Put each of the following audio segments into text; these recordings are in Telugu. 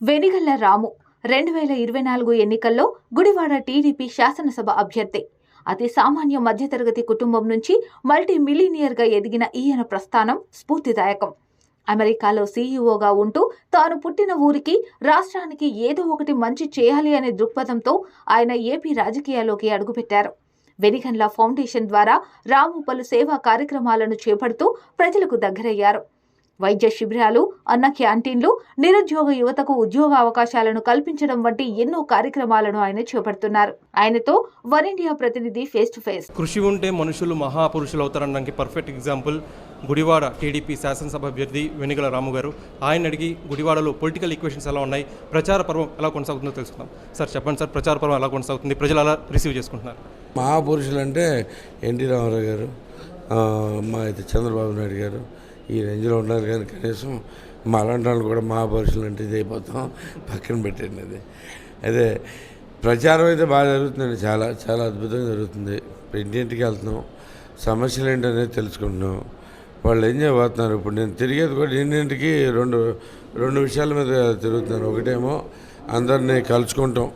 వెనిగల్ల రాము రెండు వేల ఇరవై నాలుగు ఎన్నికల్లో గుడివాడ టీడీపీ శాసనసభ అభ్యర్థి. అతి సామాన్య మధ్యతరగతి కుటుంబం నుంచి మల్టీ మిలీనియర్గా ఎదిగిన ఈయన ప్రస్థానం స్ఫూర్తిదాయకం. అమెరికాలో సీఈఓగా ఉంటూ తాను పుట్టిన ఊరికి రాష్ట్రానికి ఏదో ఒకటి మంచి చేయాలి అనే దృక్పథంతో ఆయన ఏపీ రాజకీయాల్లోకి అడుగుపెట్టారు. వెనిగండ్ల ఫౌండేషన్ ద్వారా రాము పలు సేవా కార్యక్రమాలను చేపడుతూ ప్రజలకు దగ్గరయ్యారు. వైద్య శిబిరాలు అన్న క్యాంటీన్లు నిరుద్యోగ యువతకు ఉద్యోగ అవకాశాలను కల్పించడం వంటి ఎన్నో కార్యక్రమాలను ఆయన చేపడుతున్నారు. ఆయనతో వన్ ఇండియా ప్రతినిధి ఫేస్ టు ఫేస్. కృషి ఉంటే మనుషులు మహాపురుషులు అవుతారనడానికి పర్ఫెక్ట్ ఎగ్జాంపుల్ గుడివాడ టీడీపీ శాసనసభ అభ్యర్థి వెనుగల రాము గారు. ఆయన అడిగి గుడివాడలో పొలిటికల్ ఈక్వేషన్స్ ఎలా ఉన్నాయి ప్రచార పర్వం ఎలా కొనసాగుతుందో తెలుసుకుందాం. సార్ చెప్పండి సార్ ప్రచార పర్వం ఎలా కొనసాగుతుంది ప్రజలు ఎలా రిసీవ్ చేసుకుంటున్నారు? మహాపురుషులు అంటే ఎన్టీ రామారావు గారు ఆ, మా అయితే చంద్రబాబు నాయుడు గారు ఈ రేంజ్లో ఉన్నారు కానీ కనీసం మా అలాంటి వాళ్ళు కూడా మహాపురుషులు అంటే ఇది అయిపోతాం. పక్కన పెట్టండి అది. అదే ప్రచారం అయితే బాగా జరుగుతుందండి. చాలా చాలా అద్భుతంగా జరుగుతుంది. ఇంటింటికి వెళ్తున్నాం. సమస్యలు ఏంటనేది తెలుసుకుంటున్నాం. వాళ్ళు ఏం చేయబోతున్నారు? ఇప్పుడు నేను తిరిగేది కూడా ఇంటింటికి రెండు రెండు విషయాల మీద తిరుగుతున్నాను. ఒకటేమో అందరినీ కలుసుకుంటాం.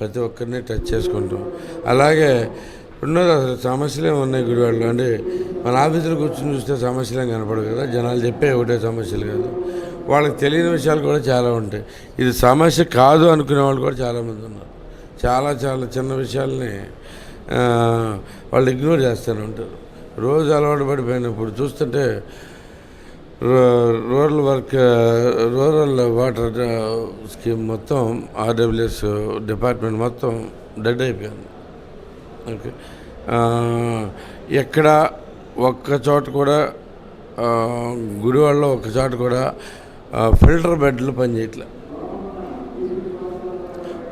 ప్రతి ఒక్కరిని టచ్ చేసుకుంటాం. అలాగే రెండోది అసలు సమస్యలే ఉన్నాయి గుడివాడలో అంటే మన ఆఫీసులో కూర్చొని చూస్తే సమస్యలేం కనపడదు కదా. జనాలు చెప్పే ఒకటే సమస్యలు కాదు. వాళ్ళకి తెలియని విషయాలు కూడా చాలా ఉంటాయి. ఇది సమస్య కాదు అనుకునే వాళ్ళు కూడా చాలామంది ఉన్నారు. చాలా చాలా చిన్న విషయాల్ని వాళ్ళు ఇగ్నోర్ చేస్తూనే ఉంటారు. రోజు అలవాటు పడిపోయినప్పుడు చూస్తుంటే రూ- rural work rural water scheme మొత్తం ఆర్డబ్ల్యూఎస్ డిపార్ట్మెంట్ మొత్తం డెడ్ అయిపోయింది. ఓకే. ఎక్కడ ఒక్క చోట కూడా గుడి గుడివాడలో ఒక్క చోట కూడా ఫిల్టర్ బెడ్లు పనిచేయట్లే.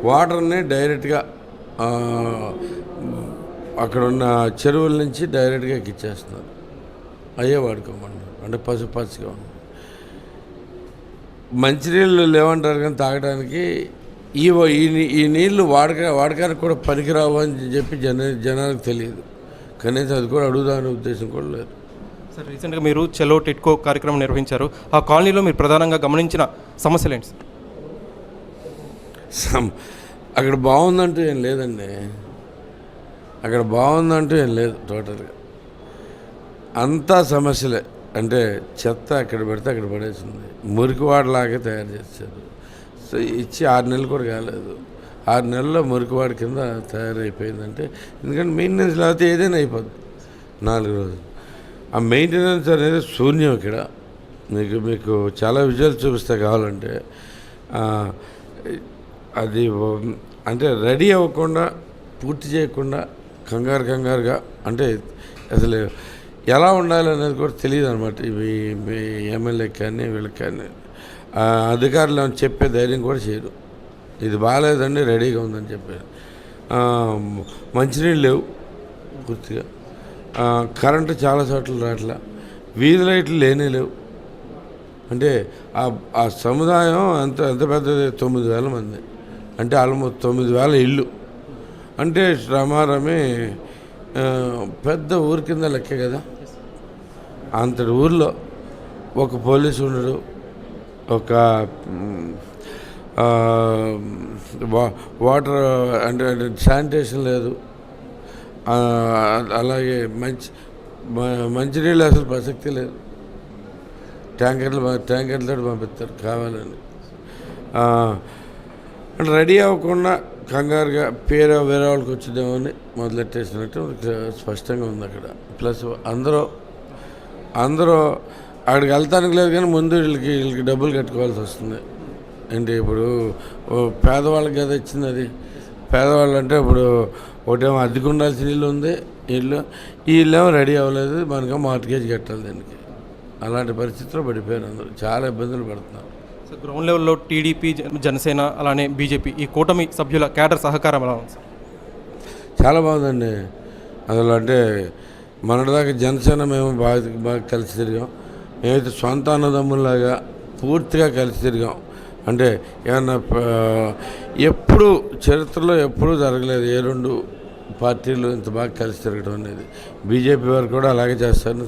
వాటర్ని డైరెక్ట్గా అక్కడ ఉన్న చెరువుల నుంచి డైరెక్ట్గా ఎక్కిచ్చేస్తున్నారు. అయ్యే వాడుకోమండి అంటే పసు పచ్చిగా మంచినీళ్ళు లేవంటారు కానీ తాగడానికి ఈ ఈ నీళ్ళు వాడక వాడకానికి కూడా పనికిరావు అని చెప్పి జన జనాలకు తెలియదు. కనీసం అది కూడా అడుగుదామనే ఉద్దేశం కూడా లేదు. సార్ రీసెంట్గా మీరు చెలో టిట్కో కార్యక్రమం నిర్వహించారు. ఆ కాలనీలో మీరు ప్రధానంగా గమనించిన సమస్యలు ఏంటి సార్? అక్కడ బాగుందంటూ ఏం లేదండి. అక్కడ బాగుందంటూ ఏం లేదు టోటల్గా. అంతా సమస్యలే. అంటే చెత్త అక్కడ పెడితే అక్కడ పడేసింది. మురికివాడలాగే తయారు చేశారు ఇచ్చి ఆరు నెలలు కూడా కాలేదు. ఆరు నెలల్లో మురికివాడి కింద తయారైపోయిందంటే ఎందుకంటే మెయింటెనెన్స్ లేకపోతే ఏదైనా అయిపోద్ది. నాలుగు రోజులు. ఆ మెయింటెనెన్స్ అనేది శూన్యం ఇక్కడ. మీకు మీకు చాలా విజువల్స్ చూపిస్తే కావాలంటే అది అంటే రెడీ అవ్వకుండా పూర్తి చేయకుండా కంగారు కంగారుగా అంటే అసలు ఎలా ఉండాలి అనేది కూడా తెలియదు అనమాట ఇవి మీ కానీ వీళ్ళకి కానీ. అధికారులు చెప్పే ధైర్యం కూడా చేయరు. ఇది బాగాలేదండి రెడీగా ఉందని చెప్పారు. మంచినీళ్ళు లేవు పూర్తిగా. కరెంటు చాలా చోట్ల రావట్లా. వీధి లైట్లు లేనే లేవు. అంటే ఆ ఆ సముదాయం ఎంత ఎంత పెద్దది? తొమ్మిది వేల మంది. అంటే ఆల్మోస్ట్ తొమ్మిది వేల ఇల్లు. అంటే శ్రమారమే పెద్ద ఊరి కింద లెక్కే కదా? అంతటి ఊర్లో ఒక పోలీసు ఉండడు ఒక వా- వాటర్ అంటే శానిటేషన్ లేదు. అలాగే మంచి మంచినీళ్ళు అసలు ప్రసక్తి లేదు. ట్యాంకర్లు ట్యాంకర్లతో పంపిస్తారు కావాలని. అంటే రెడీ అవ్వకుండా కంగారుగా పేరు వేరే వాళ్ళకి వచ్చిందేమో అని మొదలెట్టేసినట్టు స్పష్టంగా ఉంది అక్కడ. ప్లస్ అందరూ అందరూ అక్కడికి వెళ్తానికి లేదు కానీ ముందు వీళ్ళకి వీళ్ళకి డబ్బులు కట్టుకోవాల్సి వస్తుంది. అంటే ఇప్పుడు పేదవాళ్ళకి కదా ఇచ్చింది అది. పేదవాళ్ళు అంటే ఇప్పుడు ఒకటేమో అద్దెకు ఉండాల్సిన ఇల్లు ఉంది ఇల్లు. ఈ ఇల్లేమో రెడీ అవ్వలేదు మనకేమో మార్గేజ్ కట్టాలి దానికి. అలాంటి పరిస్థితిలో పడిపోయారు అందరూ. చాలా ఇబ్బందులు పడుతున్నారు. గ్రౌండ్ లెవెల్లో టీడీపీ జన- జనసేన అలానే బీజేపీ ఈ కూటమి సభ్యుల క్యాడర్ సహకారం ఎలా ఉంది? సార్ చాలా బాగుందండి. అసలు అంటే మొన్నటిదాకా జనసేన మేము బాగా బాగా కలిసి తిరిగాం. మేమైతే సొంత అన్నదమ్ముల్లాగా పూర్తిగా కలిసి తిరిగాం. అంటే ఏమన్నా ఎప్పుడు చరిత్రలో ఎప్పుడూ జరగలేదు. ఏ రెండు పార్టీలు ఇంత బాగా కలిసి తిరగడం అనేది. బీజేపీ వారు కూడా అలాగే చేస్తారని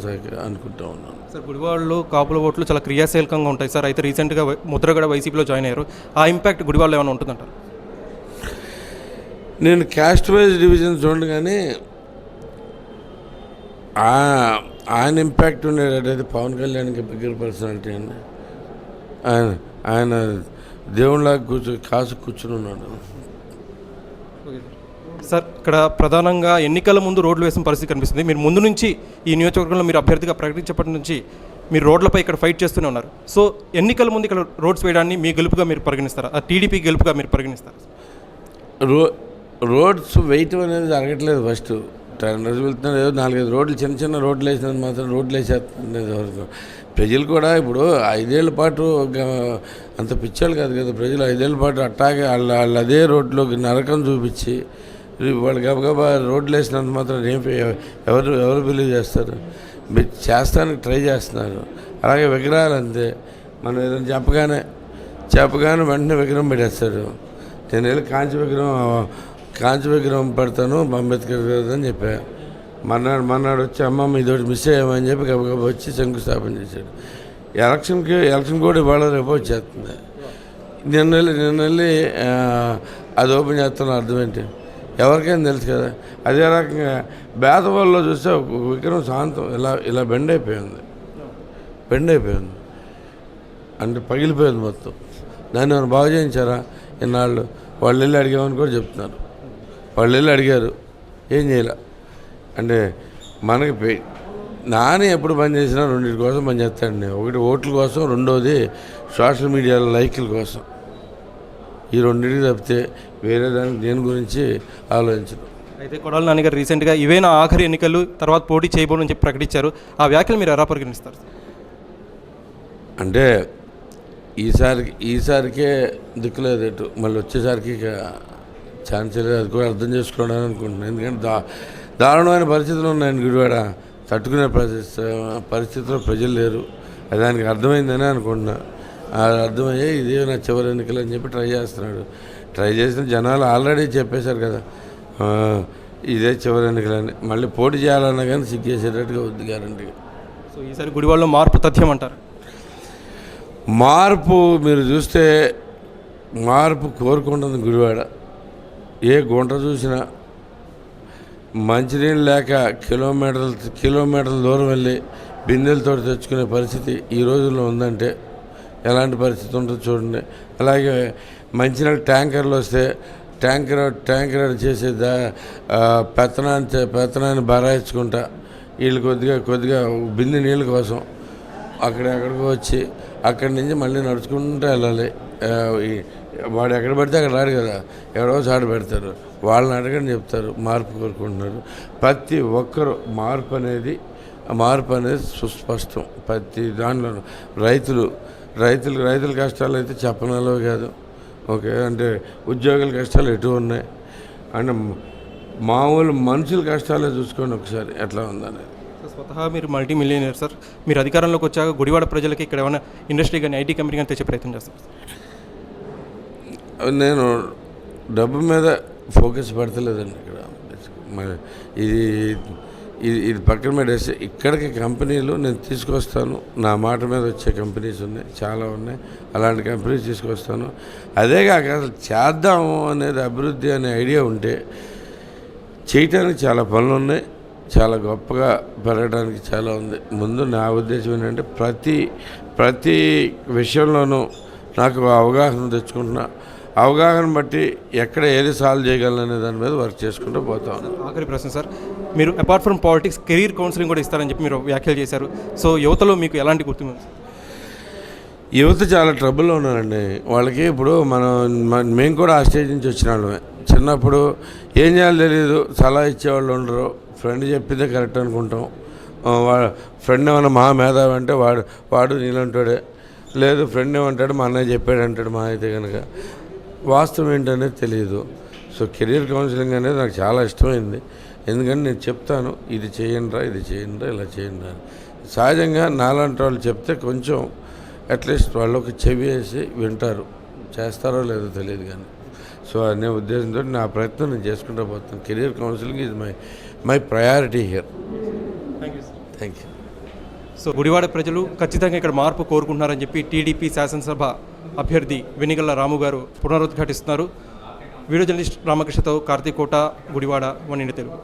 అనుకుంటా ఉన్నాను. సార్ గుడివాడలో కాపుల ఓట్లు చాలా క్రియాశీలకంగా ఉంటాయి. సార్ అయితే రీసెంట్గా ముద్రగడ వైసీపీలో జాయిన్ అయ్యారు. ఆ ఇంపాక్ట్ గుడివాడలో ఏమైనా ఉంటుందంటారు? నేను క్యాస్ట్ వైజ్ డివిజన్ చూడండి కానీ ఆ- ఆయన ఇంపాక్ట్ ఉండేటట్టయితే పవన్ కళ్యాణ్కి బిగ్గర పర్సనాలిటీ అండి. ఆయన ఆయన దేవుళ్ళగా కూర్చో కాసు కూర్చుని ఉన్నాడు. సార్ ఇక్కడ ప్రధానంగా ఎన్నికల ముందు రోడ్లు వేసిన పరిస్థితి కనిపిస్తుంది. మీరు ముందు నుంచి ఈ నియోజకవర్గంలో మీరు అభ్యర్థిగా ప్రకటించేప్పటి నుంచి మీరు రోడ్లపై ఇక్కడ ఫైట్ చేస్తూనే ఉన్నారు. సో ఎన్నికల ముందు ఇక్కడ రోడ్స్ వేయడాన్ని మీ గెలుపుగా మీరు పరిగణిస్తారా? ఆ టీడీపీ గెలుపుగా మీరు పరిగణిస్తారా? రో రోడ్స్ వేయటం అనేది జరగట్లేదు ఫస్ట్ రోజులు వెళ్తున్నారు ఏదో నాలుగైదు రోడ్లు చిన్న చిన్న రోడ్లు వేసినందుకు మాత్రం రోడ్లు వేసేస్తున్నారు ప్రజలు కూడా ఇప్పుడు ఐదేళ్ళ పాటు అంత పిచ్చాలు కాదు కదా. ప్రజలు ఐదేళ్ళ పాటు అట్టాగే వాళ్ళ వాళ్ళు అదే రోడ్లోకి నరకం చూపించి వాళ్ళు గబగబా రోడ్లు వేసినంత మాత్రం ఏం ఎవరు ఎవరు బిలీవ్ చేస్తారు? మీరు చేస్తానికి ట్రై చేస్తున్నారు. అలాగే విగ్రహాలు అంతే. మనం ఏదైనా చెప్పగానే చెప్పగానే వెంటనే విగ్రహం పెట్టేస్తారు. నేను వెళ్ళి కాంచి విగ్రహం కాంచి విగ్రహం పెడతాను అంబేద్కర్ గారు అని చెప్పా. మన్నాడు మన్నాడు వచ్చి అమ్మమ్మ ఇదోటి మిస్ అయ్యామని చెప్పి గబగబా వచ్చి శంకుస్థాపన చేశాడు. ఎలక్షన్కి ఎలక్షన్ కూడా ఇవాళ రేపు వచ్చేస్తుంది. నిన్న నిన్న వెళ్ళి అది ఓపెన్ చేస్తున్న అర్థం ఏంటి? ఎవరికైనా తెలుసు కదా. అదే రకంగా బేదవాళ్ళలో చూస్తే విగ్రహం శాంతం ఇలా ఇలా బెండ్ అయిపోయింది బెండ్ అయిపోయింది అంటే పగిలిపోయింది మొత్తం. దాన్ని మనం బాగు చేయించారా? ఇన్నాళ్ళు. వాళ్ళు వెళ్ళి అడిగామని కూడా చెప్తున్నారు. వాళ్ళు వెళ్ళి అడిగారు. ఏం చేయలే? అంటే మనకి నాని ఎప్పుడు పని చేసినా రెండింటి కోసం పని చేస్తాడండి. ఒకటి ఓట్ల కోసం రెండోది సోషల్ మీడియాలో లైక్ల కోసం. ఈ రెండింటికి తప్పితే వేరే దానికి దేని గురించి ఆలోచించడం అయితే కొడాలి నాన్నగారు రీసెంట్గా ఇవే నా ఆఖరి ఎన్నికలు తర్వాత పోటీ చేయబోనని చెప్పి ప్రకటించారు. ఆ వ్యాఖ్యలు మీరు ఎలా పరిగణిస్తారు? అంటే ఈసారికి ఈసారికే దిక్కులేదు ఎటు. మళ్ళీ వచ్చేసరికి ఇక ఛాన్స్ లేదు అది కూడా అర్థం చేసుకోవడానికి అనుకుంటున్నాను. ఎందుకంటే దా దారుణమైన పరిస్థితులు ఉన్నాయండి గుడివాడ. తట్టుకునే పరిస్థితి పరిస్థితిలో ప్రజలు లేరు. అది దానికి అర్థమైందని అనుకుంటున్నా. అది అర్థమయ్యే ఇదే నా చివరి ఎన్నికలు అని చెప్పి ట్రై చేస్తున్నాడు. ట్రై చేసిన జనాలు ఆల్రెడీ చెప్పేశారు కదా. ఇదే చివరి ఎన్నికలని. మళ్ళీ పోటీ చేయాలన్నా కానీ సిగ్గేసేటట్టుగా వద్దు గ్యారంటీగా సో ఈసారి గుడివాడలో మార్పు తథ్యం అంటారు? మార్పు మీరు చూస్తే మార్పు కోరుకుంటుంది గుడివాడ. ఏ గుంట చూసినా మంచినీళ్ళు లేక కిలోమీటర్ల కిలోమీటర్ల దూరం వెళ్ళి బిందెలతో తెచ్చుకునే పరిస్థితి ఈ రోజుల్లో ఉందంటే ఎలాంటి పరిస్థితి ఉంటుందో చూడండి. అలాగే మంచినీళ్ళ ట్యాంకర్లు వస్తే ట్యాంకర్ ట్యాంకర్ చేసే దా పెత్తనాన్ని పెత్తనాన్ని బరాయించుకుంటా వీళ్ళు కొద్దిగా కొద్దిగా బిందె నీళ్ళ కోసం అక్కడెక్కడికి వచ్చి అక్కడి నుంచి మళ్ళీ నడుచుకుంటూ వెళ్ళాలి. వాడు ఎక్కడ పడితే అక్కడ రాడు కదా. ఎవరో చాటు పెడతారు. వాళ్ళని అడగని చెప్తారు. మార్పు కోరుకుంటున్నారు. ప్రతి ఒక్కరు మార్పు అనేది మార్పు అనేది సుస్పష్టం. ప్రతి దాంట్లోనూ రైతులు రైతులు రైతుల కష్టాలు అయితే చెప్పనలో కాదు. ఓకే? అంటే ఉద్యోగుల కష్టాలు ఎటు ఉన్నాయి? అంటే మామూలు మనుషుల కష్టాలే చూసుకోండి ఒకసారి. ఎట్లా ఉందనేది. స్వతహా మీరు మల్టీ మిలియనర్ సార్. మీరు అధికారంలోకి వచ్చాక గుడివాడ ప్రజలకి ఇక్కడ ఏమైనా ఇండస్ట్రీ కానీ ఐటీ కంపెనీ కానీ తెచ్చే ప్రయత్నం చేస్తారు. నేను డబ్బు మీద ఫోకస్ పెడతలేదండి ఇక్కడ. ఇది ఇది ఇది పక్కన పెట్టేసి ఇక్కడికి కంపెనీలు నేను తీసుకొస్తాను. నా మాట మీద వచ్చే కంపెనీస్ ఉన్నాయి చాలా ఉన్నాయి. అలాంటి కంపెనీస్ తీసుకొస్తాను. అదే కాక అసలు చేద్దాము అనేది అభివృద్ధి అనే ఐడియా ఉంటే చేయటానికి చాలా పనులు ఉన్నాయి. చాలా గొప్పగా పెరగడానికి చాలా ఉంది. ముందు నా ఉద్దేశం ఏంటంటే ప్రతి ప్రతి విషయంలోనూ నాకు అవగాహన తెచ్చుకుంటున్నా. అవగాహన బట్టి ఎక్కడ ఏది సాల్వ్ చేయగలను అనే దాని మీద వర్క్ చేసుకుంటూ పోతా ఉన్నాను ఆఖరి ప్రశ్న సార్. మీరు apart from politics career counselling కూడా ఇస్తారని చెప్పి మీరు వ్యాఖ్యలు చేశారు. సో యువతలో మీకు ఎలాంటి గుర్తింపు ఉంది? యువత చాలా ట్రబుల్లో ఉన్నారండి. వాళ్ళకి ఇప్పుడు మనం మేము కూడా ఆ స్టేజ్ నుంచి వచ్చిన వాళ్ళమే. చిన్నప్పుడు ఏం చేయాలో తెలియదు సలహా ఇచ్చేవాళ్ళు ఉండరు. ఫ్రెండ్ చెప్పిందే కరెక్ట్ అనుకుంటాం. ఆ, వా- ఫ్రెండ్ ఏమన్నా మా మేధావి అంటే వాడు వాడు నీలంటాడే. లేదు ఫ్రెండ్ ఏమంటాడు మా అన్నయ్య చెప్పాడు అంటాడు మా అయితే కనుక వాస్తవం ఏంటనేది తెలియదు సో కెరీర్ కౌన్సిలింగ్ అనేది నాకు చాలా ఇష్టమైంది. ఎందుకంటే నేను చెప్తాను ఇది చేయండిరా ఇది చేయండిరా ఇలా చేయండిరా సహజంగా నాలాంటి వాళ్ళు చెప్తే కొంచెం అట్లీస్ట్ వాళ్ళు ఒక చెవి వేసి వింటారు. చేస్తారో లేదో తెలియదు కానీ. సో అనే ఉద్దేశంతో నా ప్రయత్నం నేను చేసుకుంటూ పోతాను కెరీర్ కౌన్సిలింగ్ ఇది my my priority here. Thank you so Gudivada ప్రజలు ఖచ్చితంగా ఇక్కడ మార్పు కోరుకుంటున్నారని చెప్పి టీడీపీ శాసనసభ అభ్యర్థి వెనిగల్ల రాము గారు పునరుద్ఘాటిస్తున్నారు. వీడియో జర్నలిస్ట్ రామకృష్ణతో కార్తీకోట గుడివాడ వన్ తెలుగు.